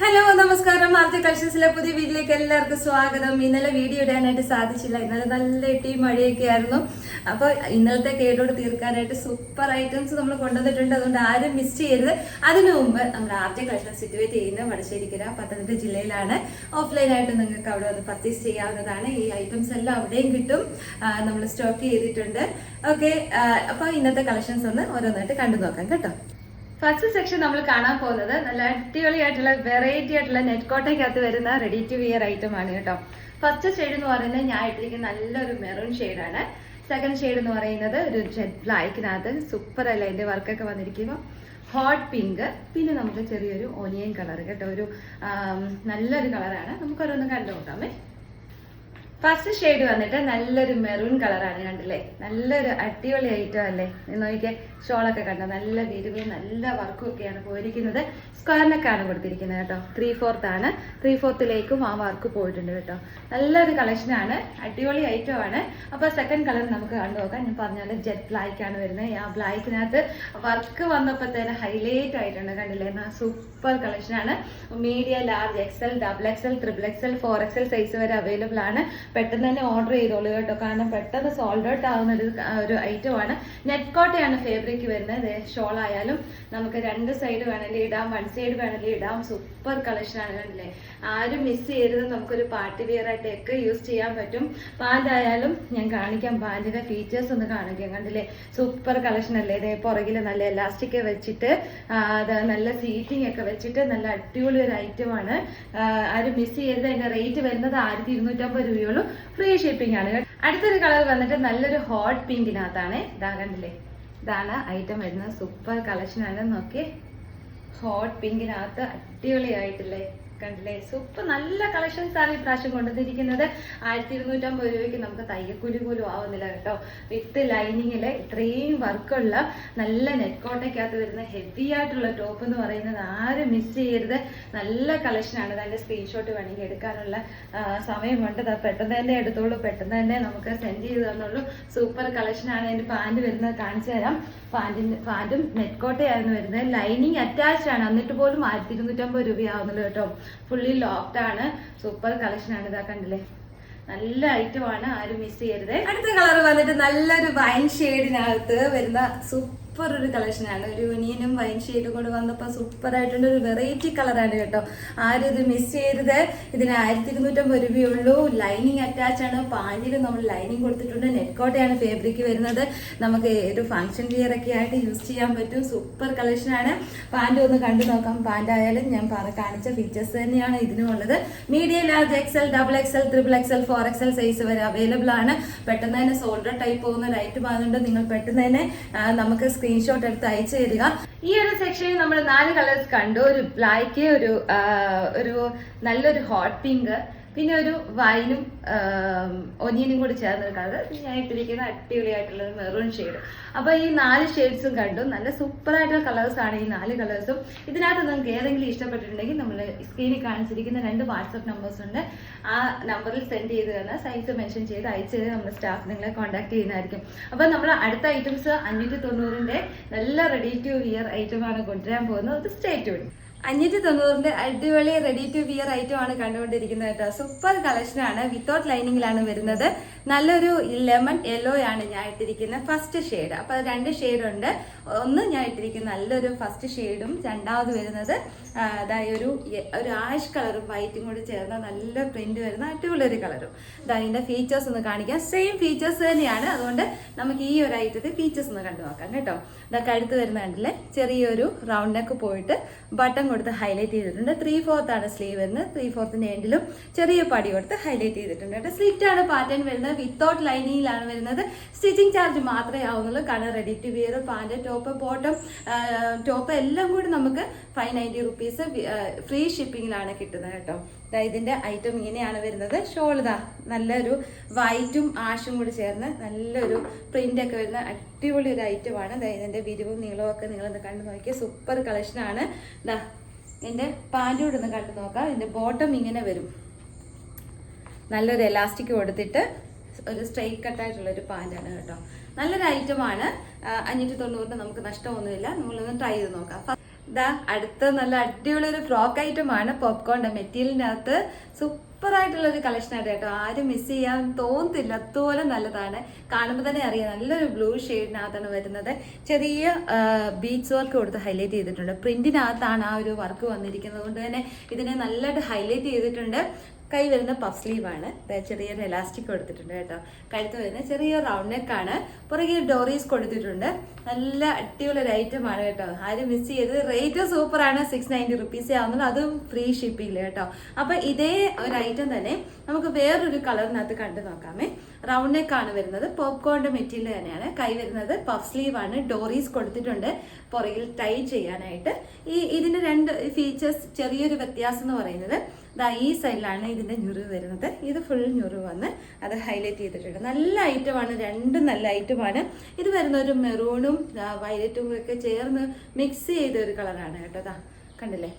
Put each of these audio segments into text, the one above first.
Hello നമസ്കാരം. ആർത്തി കളക്ഷൻസിലെ പുതിയ വീട്ടിലേക്ക് എല്ലാവർക്കും സ്വാഗതം. ഇന്നലെ വീഡിയോ ഇടാനായിട്ട് സാധിച്ചില്ല. ഇന്നലെ നല്ല ഇട്ടി മഴയൊക്കെ ആയിരുന്നു. അപ്പോൾ ഇന്നലത്തെ കേടോട് തീർക്കാനായിട്ട് സൂപ്പർ ഐറ്റംസ് നമ്മൾ കൊണ്ടുവന്നിട്ടുണ്ട്. അതുകൊണ്ട് ആരും മിസ് ചെയ്യരുത്. അതിനു മുമ്പ് നമ്മുടെ ആർത്തി കളക്ഷൻ സിറ്റുവേറ്റ് ചെയ്യുന്ന വടശ്ശേരിക്കര പത്തനംതിട്ട ജില്ലയിലാണ്. ഓഫ്ലൈനായിട്ട് നിങ്ങൾക്ക് അവിടെ വന്ന് പർച്ചേസ് ചെയ്യാവുന്നതാണ്. ഈ ഐറ്റംസ് എല്ലാം അവിടെയും കിട്ടും. നമ്മൾ സ്റ്റോക്ക് ചെയ്തിട്ടുണ്ട്. ഓക്കെ അപ്പോൾ ഇന്നത്തെ കളക്ഷൻസ് ഒന്ന് ഓരോന്നായിട്ട് കണ്ടു നോക്കാം കേട്ടോ. ഫസ്റ്റ് സെക്ഷൻ നമ്മൾ കാണാൻ പോകുന്നത് നല്ല അടിപൊളിയായിട്ടുള്ള വെറൈറ്റി ആയിട്ടുള്ള നെറ്റ് കോട്ടയ്ക്കകത്ത് വരുന്ന റെഡി ടു വിയർ ഐറ്റം ആണ് കേട്ടോ. ഫസ്റ്റ് ഷെയ്ഡ് എന്ന് പറയുന്നത് ഞാൻ ഇട്ടിരിക്കുന്ന നല്ലൊരു മെറൂൺ ഷെയ്ഡാണ് സെക്കൻഡ് ഷെയ്ഡ് എന്ന് പറയുന്നത് ഒരു ജെറ്റ് ബ്ലാക്കിനകത്ത് സൂപ്പർ അല്ല അതിന്റെ വർക്കൊക്കെ വന്നിരിക്കുമ്പോൾ ഹോട്ട് പിങ്ക് പിന്നെ നമുക്ക് ചെറിയൊരു ഓനിയൻ കളർ കേട്ടോ. ഒരു നല്ലൊരു കളറാണ് നമുക്ക് ഓരോന്ന് കണ്ടു നോക്കാമേ ഫസ്റ്റ് ഷെയ്ഡ് വന്നിട്ട് നല്ലൊരു മെറൂൺ കളറാണ് കണ്ടില്ലേ? നല്ലൊരു അടിപൊളി ഐറ്റം അല്ലേ നോക്കിയാൽ ഷോളൊക്കെ കണ്ടോ? നല്ല വിരിവും നല്ല വർക്കും ഒക്കെയാണ് പോയിരിക്കുന്നത്. സ്ക്വയർ നെക്കാണ് കൊടുത്തിരിക്കുന്നത് കേട്ടോ. ത്രീ ഫോർത്ത് ആണ്. ത്രീ ഫോർത്തിലേക്കും ആ വർക്ക് പോയിട്ടുണ്ട് കേട്ടോ. നല്ലൊരു കളക്ഷനാണ് അടിപൊളി ഐറ്റം ആണ്. അപ്പോൾ സെക്കൻഡ് കളർ നമുക്ക് കണ്ടു നോക്കാം. ഞാൻ പറഞ്ഞാൽ ജെറ്റ് ബ്ലാക്ക് ആണ് വരുന്നത് ആ ബ്ലാക്കിനകത്ത് വർക്ക് വന്നപ്പോൾ തന്നെ ഹൈലൈറ്റ് ആയിട്ടുണ്ട് കണ്ടില്ലേ? സൂപ്പർ കളക്ഷനാണ് medium large XL double XL triple XL four XL size വരെ അവൈലബിൾ ആണ്. പെട്ടെന്ന് തന്നെ ഓർഡർ ചെയ്തോളൂ കേട്ടോ. കാരണം പെട്ടെന്ന് സോൾഡ് ഔട്ട് ആവുന്ന ഒരു ഒരു ഐറ്റം ആണ്. നെറ്റ് കോട്ടയാണ് ഫേബ്രിക് വരുന്നത് ഷോൾ ആയാലും നമുക്ക് രണ്ട് സൈഡ് വേണമെങ്കിൽ ഇടാം. വൺ സൈഡ് വേണമെങ്കിൽ ഇടാം. സൂപ്പർ കളക്ഷൻ ആണ് കണ്ടില്ലേ? ആരും മിസ് ചെയ്യരുത്. നമുക്കൊരു പാർട്ടി വെയർ ആയിട്ടൊക്കെ യൂസ് ചെയ്യാൻ പറ്റും. പാന്റ് ആയാലും ഞാൻ കാണിക്കാം. പാന്റിന്റെ ഫീച്ചേഴ്സ് ഒന്ന് കാണിക്കാം. കണ്ടില്ലേ? സൂപ്പർ കളക്ഷൻ അല്ലേ? ഇതേ പുറകിൽ നല്ല എലാസ്റ്റിക് വെച്ചിട്ട് അത് നല്ല സീറ്റിംഗ് ഒക്കെ വെച്ചിട്ട് നല്ല അടിപൊളി ഒരു ഐറ്റം ആണ്. ആരും മിസ് ചെയ്യരുത്. അതിന്റെ റേറ്റ് വരുന്നത് ആയിരത്തി ഇരുന്നൂറ്റമ്പത് രൂപയുള്ളൂ ഫ്രീ ഷിപ്പിംഗ് ആണ്. അടുത്തൊരു കളർ വന്നിട്ട് നല്ലൊരു ഹോട്ട് പിങ്കിനകത്താണ്. ഇതാ കണ്ടില്ലേ? ഇതാണ് ഐറ്റം വരുന്നത്. സൂപ്പർ കളക്ഷൻ ആണ്. നോക്കി ഹോട്ട് പിങ്കിനകത്ത് അടിപൊളിയായിട്ടില്ലേ കണ്ടില്ലേ? സൂപ്പർ. നല്ല കളക്ഷൻസ് ആണ് ഈ പ്രാവശ്യം കൊണ്ടുവന്നിരിക്കുന്നത്. ആയിരത്തി ഇരുന്നൂറ്റമ്പത് രൂപയ്ക്ക് നമുക്ക് തയ്യക്കൂലി പോലും ആവുന്നില്ല കേട്ടോ. വിത്ത് ലൈനിങ്ങിൽ ഇത്രയും വർക്കുള്ള നല്ല നെറ്റ് കോട്ടയ്ക്കകത്ത് വരുന്ന ഹെവി ആയിട്ടുള്ള ടോപ്പ് എന്ന് പറയുന്നത് ആരും മിസ് ചെയ്യരുത്. നല്ല കളക്ഷനാണ് അതിന്റെ സ്ക്രീൻഷോട്ട് വേണമെങ്കിൽ എടുക്കാനുള്ള സമയമുണ്ട്. പെട്ടെന്ന് തന്നെ എടുത്തോളൂ. പെട്ടെന്ന് തന്നെ നമുക്ക് സെൻഡ് ചെയ്ത് തന്നുള്ളൂ സൂപ്പർ കളക്ഷനാണ് അതിന്റെ പാന്റ് വരുന്നത് കാണിച്ചു തരാം. പാന്റിന്റെ പാന്റും നെറ്റ് കോട്ടയായിരുന്നു വരുന്നത്. ലൈനിങ് അറ്റാച്ച് ആണ്. എന്നിട്ട് പോലും ആയിരത്തി ഇരുന്നൂറ്റമ്പത് രൂപയാവുന്നുള്ളൂ കേട്ടോ. ഫുള്ളി ലോക്ക്ഡ് ആണ്. സൂപ്പർ കളക്ഷൻ ആണ് ഇതാ കണ്ടില്ലേ? നല്ല ഐറ്റം ആണ് ആരും മിസ് ചെയ്യരുത്. അടുത്ത കളർ വന്നിട്ട് നല്ലൊരു വൈൻ ഷെയ്ഡിനകത്ത് വരുന്ന സൂപ്പർ ഒരു കളക്ഷനാണ്. ഒരു ഒനിയനും വൈൻ ഷെയ്ഡും കൂടെ വന്നപ്പോൾ സൂപ്പർ ആയിട്ടുണ്ട് ഒരു വെറൈറ്റി കളറാണ് കേട്ടോ. ആരും ഇത് മിസ് ചെയ്യരുത്. ഇതിന് ആയിരത്തി ഇരുന്നൂറ്റമ്പത് രൂപയുള്ളൂ. ലൈനിങ് അറ്റാച്ച് ആണ്. പാന്റിൽ നമ്മൾ ലൈനിങ് കൊടുത്തിട്ടുണ്ട്. നെറ്റ്കോട്ടയാണ് ഫാബ്രിക് വരുന്നത്. നമുക്ക് ഒരു ഫംഗ്ഷൻ വിയർ ഒക്കെ ആയിട്ട് യൂസ് ചെയ്യാൻ പറ്റും. സൂപ്പർ കളക്ഷനാണ് പാന്റ് പാന്റ് ഒന്ന് കണ്ടു നോക്കാം. പാന്റ് ആയാലും ഞാൻ കാണിച്ച ഫീച്ചേഴ്സ് തന്നെയാണ് ഇതിനും ഉള്ളത് medium large XL double XL triple XL four XL size വരെ അവൈലബിൾ ആണ്. പെട്ടെന്ന് തന്നെ സോൾഡർ ടൈപ്പ് പോകുന്ന ലൈറ്റ് പോകുന്നുണ്ട് നിങ്ങൾ പെട്ടെന്ന് തന്നെ നമുക്ക് നമുക്ക് സ്ക്രീൻഷോട്ട് എടുത്ത് അയച്ചു തരിക. ഈ ഒരു സെക്ഷനിൽ നമ്മൾ നാല് കളേഴ്സ് കണ്ടു. ഒരു ബ്ലാക്ക് ഒരു ഒരു നല്ലൊരു ഹോട്ട് പിങ്ക് പിന്നെ ഒരു വൈനും ഒനിയനും കൂടി ചേർന്ന് കളർ ഞാൻ ഇട്ടിരിക്കുന്ന അടിപൊളിയായിട്ടുള്ള മെറൂൺ ഷെയ്ഡ് അപ്പൊ ഈ നാല് ഷെയ്ഡ്സും കണ്ടു. നല്ല സൂപ്പർ ആയിട്ടുള്ള കളേഴ്സ് ആണ് ഈ നാല് കളേഴ്സും ഇതിനകത്ത് നിങ്ങൾക്ക് ഏതെങ്കിലും ഇഷ്ടപ്പെട്ടിട്ടുണ്ടെങ്കിൽ നമ്മൾ സ്ക്രീനിൽ കാണിച്ചിരിക്കുന്ന രണ്ട് വാട്സപ്പ് നമ്പേഴ്സ് ഉണ്ട്. ആ നമ്പറിൽ സെൻഡ് ചെയ്ത് തന്നാൽ സൈസ് മെൻഷൻ ചെയ്ത് അയച്ചു നമ്മുടെ സ്റ്റാഫ് നിങ്ങളെ കോൺടാക്ട് ചെയ്യുന്നതായിരിക്കും. അപ്പൊ നമ്മൾ അടുത്ത ഐറ്റംസ് അഞ്ഞൂറ്റി തൊണ്ണൂറിന്റെ നല്ല റെഡി ടു വിയർ ആണ് കൊണ്ടുവരാൻ പോകുന്നത്. സ്റ്റേറ്റ് വേണ്ടി അഞ്ഞൂറ്റി തൊണ്ണൂറിന്റെ അടിപൊളി റെഡി ടു വിയർ ഐറ്റം ആണ് കണ്ടുകൊണ്ടിരിക്കുന്നത് കേട്ടോ. സൂപ്പർ കളക്ഷൻ ആണ്. വിത്തൗട്ട് ലൈനിങ്ങിലാണ് വരുന്നത്. നല്ലൊരു ലെമൺ യെല്ലോ ആണ് ഞാൻ ഇട്ടിരിക്കുന്ന ഫസ്റ്റ് ഷെയ്ഡ് അപ്പൊ അത് രണ്ട് ഷെയ്ഡ് ഉണ്ട്. ഒന്ന് ഞാൻ ഇട്ടിരിക്കുന്ന നല്ലൊരു ഫസ്റ്റ് ഷെയ്ഡും രണ്ടാമത് വരുന്നത് അതായത് ഒരു ഒരു ആഷ് കളറും വൈറ്റും കൂടി ചേർന്ന നല്ല പ്രിന്റ് വരുന്ന അടിപൊളി ഒരു കളറും ഇതാ ഇതിന്റെ ഫീച്ചേഴ്സ് ഒന്ന് കാണിക്കാം. സെയിം ഫീച്ചേഴ്സ് തന്നെയാണ്. അതുകൊണ്ട് നമുക്ക് ഈ ഒരു ഐറ്റത്തിൽ ഫീച്ചേഴ്സ് ഒന്ന് കണ്ടു നോക്കാം കേട്ടോ. ഇതൊക്കെ അടുത്ത് വരുന്ന കണ്ടില്ലേ? ചെറിയൊരു റൗണ്ട് നെക്ക് പോയിട്ട് ബട്ടൺ കൊടുത്ത് ഹൈലൈറ്റ് ചെയ്തിട്ടുണ്ട്. ത്രീ ഫോർത്ത് ആണ് സ്ലീവ് വരുന്നത്. ത്രീ ഫോർത്തിന്റെ എൻഡിലും ചെറിയ പടി കൊടുത്ത് ഹൈലൈറ്റ് ചെയ്തിട്ടുണ്ട് കേട്ടോ. സ്ലിറ്റ് ആണ് പാറ്റേൺ വരുന്നത്. വിത്തൗട്ട് ലൈനിങ്ങിലാണ് വരുന്നത്. സ്റ്റിച്ചിങ് ചാർജ് മാത്രമേ ആവുന്നുള്ളൂ. കാരണം ready to wear pant top bottom top എല്ലാം കൂടി നമുക്ക് ഫൈവ് നയന്റി റുപ്പീസ് ഫ്രീ ഷിപ്പിങ്ങിലാണ് കിട്ടുന്നത് കേട്ടോ. ദാ ഇതിന്റെ ഐറ്റം ഇങ്ങനെയാണ് വരുന്നത്. ഷോൾ നല്ലൊരു വൈറ്റും ആഷും കൂടി ചേർന്ന് നല്ലൊരു പ്രിന്റ് ഒക്കെ വരുന്ന അടിപൊളി ഒരു ഐറ്റമാണ് ഇതിന്റെ വിരിവും നീളവും ഒക്കെ നിങ്ങളൊന്ന് കണ്ടു നോക്കിയ. സൂപ്പർ കളക്ഷനാണ് ഇതാ എന്റെ പാന്റും കൂടെ ഒന്ന് കണ്ടു നോക്കാം. ഇതിന്റെ ബോട്ടം ഇങ്ങനെ വരും. നല്ലൊരു എലാസ്റ്റിക് കൊടുത്തിട്ട് ഒരു സ്ട്രെയിറ്റ് കട്ടായിട്ടുള്ള ഒരു പാന്റാണ് കേട്ടോ. നല്ലൊരു ഐറ്റമാണ് അഞ്ഞൂറ്റി തൊണ്ണൂറിന് നമുക്ക് നഷ്ടമൊന്നുമില്ല. നമ്മളൊന്ന് ട്രൈ ചെയ്ത് നോക്കാം. ഇതാ അടുത്ത നല്ല അടിപൊളി ഒരു ഫ്രോക്ക് ഐറ്റം ആണ് പോപ്കോണിന്റെ മെറ്റീരിയലിനകത്ത്. സൂപ്പർ ആയിട്ടുള്ള ഒരു കളക്ഷൻ ആയിട്ട് കേട്ടോ. ആരും മിസ് ചെയ്യാൻ തോന്നത്തില്ല. അതുപോലെ നല്ലതാണ്. കാണുമ്പോൾ തന്നെ അറിയാം നല്ലൊരു ബ്ലൂ ഷെയ്ഡിനകത്താണ് വരുന്നത്. ചെറിയ ബീച്ച് വർക്ക് കൊടുത്ത് ഹൈലൈറ്റ് ചെയ്തിട്ടുണ്ട്. പ്രിന്റിനകത്താണ് ആ ഒരു വർക്ക് വന്നിരിക്കുന്നത്. കൊണ്ട് തന്നെ ഇതിനെ നല്ലതായിട്ട് ഹൈലൈറ്റ് ചെയ്തിട്ടുണ്ട്. കൈ വരുന്ന പഫ് സ്ലീവ് ആണ്. ദേ ചെറിയൊരു എലാസ്റ്റിക് കൊടുത്തിട്ടുണ്ട് കേട്ടോ. കഴുത്ത് വരുന്ന ചെറിയ റൗണ്ട് നെക്ക് ആണ്. പുറകെ ഡോറീസ് കൊടുത്തിട്ടുണ്ട്. നല്ല അടിപൊളി ഒരു ഐറ്റം ആണ് കേട്ടോ. ആരും മിസ് ചെയ്ത് റേറ്റ് സൂപ്പർ ആണ്. സിക്സ് നയന്റി റുപ്പീസേ ആവുന്നുള്ളൂ. അതും ഫ്രീ ഷിപ്പിംഗ് കേട്ടോ. അപ്പൊ ഇതേ ഒരു ഐറ്റം തന്നെ നമുക്ക് വേറൊരു കളറിനകത്ത് കണ്ടു നോക്കാമേ. റൗണ്ട് നെക്ക് ആണ് വരുന്നത്. പോപ്കോണിന്റെ മെറ്റീരിയൽ തന്നെയാണ്. കൈ വരുന്നത് പഫ് സ്ലീവ് ആണ്. ഡോറീസ് കൊടുത്തിട്ടുണ്ട്. പുറകിൽ ടൈ ചെയ്യാനായിട്ട്. ഈ ഇതിന്റെ രണ്ട് ഫീച്ചേഴ്സ് ചെറിയൊരു വ്യത്യാസം എന്ന് പറയുന്നത് ദാ ഈ സൈഡിലാണ് ഇതിന്റെ ഞുറിവ് വരുന്നത്. ഇത് ഫുൾ ഞുറിവ് വന്ന് അത് ഹൈലൈറ്റ് ചെയ്തിട്ടുണ്ട്. നല്ല ഐറ്റമാണ് രണ്ടും നല്ല ഐറ്റമാണ് ഇത് വരുന്ന ഒരു മെറൂണും വയലറ്റും ഒക്കെ ചേർന്ന് മിക്സ് ചെയ്ത ഒരു കളറാണ് കേട്ടോ കണ്ടില്ലേ?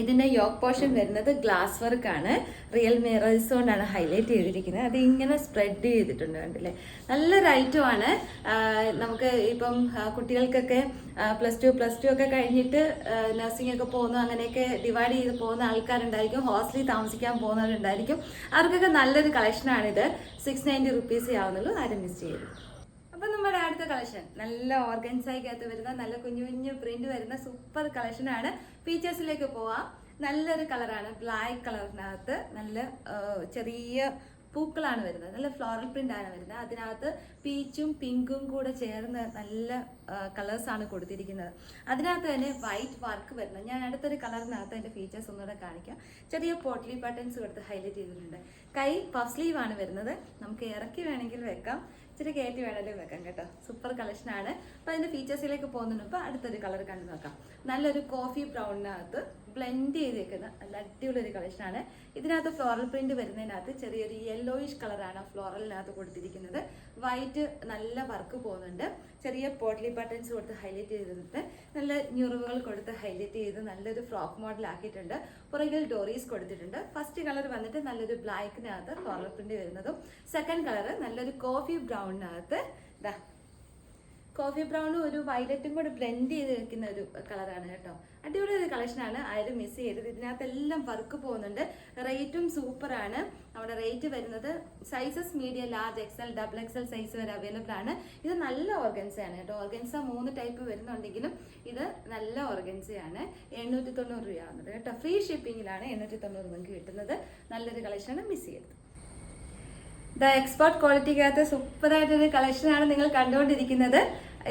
ഇതിന്റെ യോക്ക് പോർഷൻ വരുന്നത് ഗ്ലാസ് വർക്കാണ് റിയൽ മിറേഴ്സ് കൊണ്ടാണ് ഹൈലൈറ്റ് ചെയ്തിരിക്കുന്നത്. അത് ഇങ്ങനെ സ്പ്രെഡ് ചെയ്തിട്ടുണ്ട് കണ്ടില്ലേ? നല്ല റൈറ്റും ആണ്. നമുക്ക് ഇപ്പം കുട്ടികൾക്കൊക്കെ പ്ലസ് ടു പ്ലസ് ടു ഒക്കെ കഴിഞ്ഞിട്ട് നഴ്സിംഗ് ഒക്കെ പോകുന്നു അങ്ങനെയൊക്കെ ഡിവൈഡ് ചെയ്ത് പോകുന്ന ആൾക്കാരുണ്ടായിരിക്കും. ഹോസ്റ്റലിൽ താമസിക്കാൻ പോകുന്നവരുണ്ടായിരിക്കും. അവർക്കൊക്കെ നല്ലൊരു കളക്ഷനാണിത് സിക്സ് നയന്റി റുപ്പീസേ ആവുന്നുള്ളൂ. ആരും മിസ് ചെയ്യരുത്. അപ്പൊ നമ്മുടെ അടുത്ത കളക്ഷൻ നല്ല ഓർഗൻസായിക്കകത്ത് വരുന്ന നല്ല കുഞ്ഞു കുഞ്ഞു പ്രിന്റ് വരുന്ന സൂപ്പർ കളക്ഷൻ ആണ്. ഫീച്ചേഴ്സിലേക്ക് പോവാം. നല്ലൊരു കളറാണ് ബ്ലാക്ക് കളറിനകത്ത് നല്ല ചെറിയ പൂക്കളാണ് വരുന്നത്. നല്ല ഫ്ലോറൽ പ്രിന്റ് ആണ് വരുന്നത്. അതിനകത്ത് പീച്ചും പിങ്കും കൂടെ ചേർന്ന് നല്ല കളേഴ്സ് ആണ് കൊടുത്തിരിക്കുന്നത്. അതിനകത്ത് തന്നെ വൈറ്റ് വർക്ക് വരുന്നത് ഞാൻ അടുത്തൊരു കളറിനകത്ത് അതിന്റെ ഫീച്ചേഴ്സ് ഒന്നുകൂടെ കാണിക്കാം. ചെറിയ പോട്ട്ലി ബട്ടൺസ് കൊടുത്ത് ഹൈലൈറ്റ് ചെയ്തിട്ടുണ്ട്. കൈ പഫ് സ്ലീവ് ആണ് വരുന്നത്. നമുക്ക് ഇറക്കി വേണമെങ്കിൽ വെക്കാം. ഇച്ചിരി കയറ്റി വേണമെങ്കിലും വെക്കാം കേട്ടോ. സൂപ്പർ കളക്ഷനാണ് അപ്പൊ അതിന്റെ ഫീച്ചേഴ്സിലേക്ക് പോകുന്നതിന് മുമ്പ് അടുത്തൊരു കളർ കണ്ടു നോക്കാം. നല്ലൊരു കോഫി ബ്രൗണിനകത്ത് ബ്ലെൻഡ് ചെയ്തേക്കുന്ന നല്ല അടിപൊളി ഒരു കളക്ഷനാണ് ഇതിനകത്ത് ഫ്ലോറൽ പ്രിന്റ് വരുന്നതിനകത്ത് ചെറിയൊരു യെല്ലോയിഷ് കളറാണ് ഫ്ലോറലിനകത്ത് കൊടുത്തിരിക്കുന്നത്. വൈറ്റ് നല്ല വർക്ക് പോകുന്നുണ്ട്. ചെറിയ പോട്ട്ലി ബട്ടൺസ് കൊടുത്ത് ഹൈലൈറ്റ് ചെയ്തിട്ട് നല്ല ഞുറിവുകൾ കൊടുത്ത് ഹൈലൈറ്റ് ചെയ്ത് നല്ലൊരു ഫ്രോക്ക് മോഡൽ ആക്കിയിട്ടുണ്ട്. പുറകിൽ ഡോറീസ് കൊടുത്തിട്ടുണ്ട്. ഫസ്റ്റ് കളർ വന്നിട്ട് നല്ലൊരു ബ്ലാക്കിനകത്ത് ഫ്ലോറൽ പ്രിന്റ് വരുന്നതും സെക്കൻഡ് കളർ നല്ലൊരു കോഫി ബ്രൗണിനകത്ത്. ഇതാ കോഫി ബ്രൗണും ഒരു വയലറ്റും കൂടെ ബ്ലെൻഡ് ചെയ്ത് വെക്കുന്ന ഒരു കളറാണ് കേട്ടോ. അടിപൊളി ഒരു കളക്ഷനാണ് ആരും മിസ് ചെയ്യരുത്. ഇതിനകത്തെല്ലാം വർക്ക് പോകുന്നുണ്ട്. റേറ്റും സൂപ്പറാണ് നമ്മുടെ റേറ്റ് വരുന്നത് sizes medium large XL double XL size വരെ അവൈലബിൾ ആണ്. ഇത് നല്ല ഓർഗൻസയാണ് കേട്ടോ. ഓർഗൻസ മൂന്ന് ടൈപ്പ് വരുന്നുണ്ടെങ്കിലും ഇത് നല്ല ഓർഗൻസയാണ് എണ്ണൂറ്റി തൊണ്ണൂറ് രൂപയാവുന്നത് കേട്ടോ. ഫ്രീ ഷിപ്പിങ്ങിലാണ് എണ്ണൂറ്റി തൊണ്ണൂറ് നിങ്ങൾക്ക് കിട്ടുന്നത്. നല്ലൊരു കളക്ഷനാണ് മിസ് ചെയ്തത് ദ എക്സ്പോർട്ട് ക്വാളിറ്റിക്കകത്ത് സൂപ്പറായിട്ടൊരു കളക്ഷനാണ് നിങ്ങൾ കണ്ടുകൊണ്ടിരിക്കുന്നത്.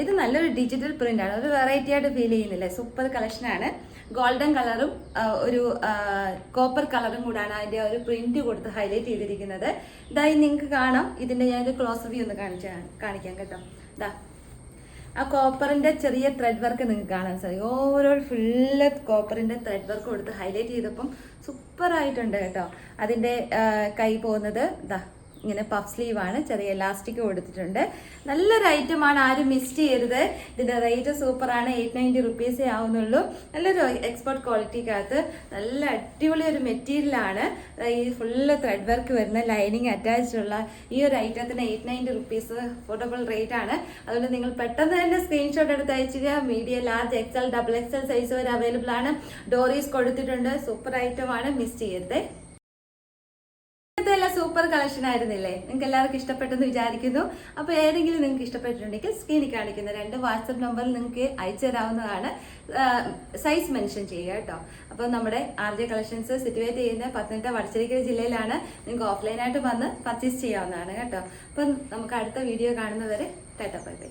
ഇത് നല്ലൊരു ഡിജിറ്റൽ പ്രിന്റ് ആണ്. ഒരു വെറൈറ്റി ആയിട്ട് ഫീൽ ചെയ്യുന്നില്ലേ? സൂപ്പർ കളക്ഷനാണ് ഗോൾഡൻ കളറും ഒരു കോപ്പർ കളറും കൂടാണ് അതിന്റെ ഒരു പ്രിന്റ് കൊടുത്ത് ഹൈലൈറ്റ് ചെയ്തിരിക്കുന്നത്. ഇതായി നിങ്ങൾക്ക് കാണാം. ഇതിന്റെ ഞാനൊരു ക്ലോസ് വ്യൂ ഒന്ന് കാണിച്ചാണ് കാണിക്കാം കേട്ടോ. ഇതാ ആ കോപ്പറിന്റെ ചെറിയ ത്രെഡ് വർക്ക് നിങ്ങൾക്ക് കാണാൻ സാധിക്കും ഓവറോൾ ഫുള്ള് കോപ്പറിന്റെ ത്രെഡ് വർക്ക് കൊടുത്ത് ഹൈലൈറ്റ് ചെയ്തപ്പം സൂപ്പർ ആയിട്ടുണ്ട് കേട്ടോ. അതിന്റെ കൈ പോകുന്നത് ഇതാ ഇങ്ങനെ പഫ് സ്ലീവ് ആണ്. ചെറിയ ഇലാസ്റ്റിക് കൊടുത്തിട്ടുണ്ട് നല്ലൊരു ഐറ്റം ആണ്. ആരും മിസ് ചെയ്യരുത്. ഇതിന്റെ റേറ്റ് സൂപ്പറാണ് എയ്റ്റ് നയന്റി റുപ്പീസേ ആവുന്നുള്ളൂ. നല്ലൊരു എക്സ്പെർട്ട് ക്വാളിറ്റിക്കകത്ത് നല്ല അടിപൊളി ഒരു മെറ്റീരിയൽ ആണ്. ഈ ഫുള്ള് ത്രെഡ് വർക്ക് വരുന്ന ലൈനിങ് അറ്റാച്ചുള്ള ഈ ഒരു ഐറ്റത്തിന് eight ninety rupees affordable rate ആണ്. അതുകൊണ്ട് നിങ്ങൾ പെട്ടെന്ന് തന്നെ സ്ക്രീൻഷോട്ട് എടുത്ത് അയച്ചുക. Medium large XL double XL size വരെ അവൈലബിൾ ആണ്. ഡോറീസ് കൊടുത്തിട്ടുണ്ട്. സൂപ്പർ ഐറ്റം ആണ്. മിസ് ചെയ്യരുതേ. സൂപ്പർ കളക്ഷൻ ആയിരുന്നില്ലേ? നിങ്ങൾക്ക് എല്ലാവർക്കും ഇഷ്ടപ്പെട്ടെന്ന് വിചാരിക്കുന്നു. അപ്പോൾ ഏതെങ്കിലും നിങ്ങൾക്ക് ഇഷ്ടപ്പെട്ടിട്ടുണ്ടെങ്കിൽ സ്ക്രീനിൽ കാണിക്കുന്ന രണ്ട് വാട്സപ്പ് നമ്പറിൽ നിങ്ങൾക്ക് അയച്ചു തരാവുന്നതാണ്. സൈസ് മെൻഷൻ ചെയ്യുക കേട്ടോ. അപ്പോൾ നമ്മുടെ ആർ ജെ കളക്ഷൻസ് സിറ്റുവേറ്റ് ചെയ്യുന്ന പത്തനംതിട്ട വടശ്ശേരിക്കര ജില്ലയിലാണ് നിങ്ങൾക്ക് ഓഫ്ലൈനായിട്ട് വന്ന് പർച്ചേസ് ചെയ്യാവുന്നതാണ് കേട്ടോ. അപ്പം നമുക്ക് അടുത്ത വീഡിയോ കാണുന്നവരെ ടാറ്റ ബൈ ബൈ.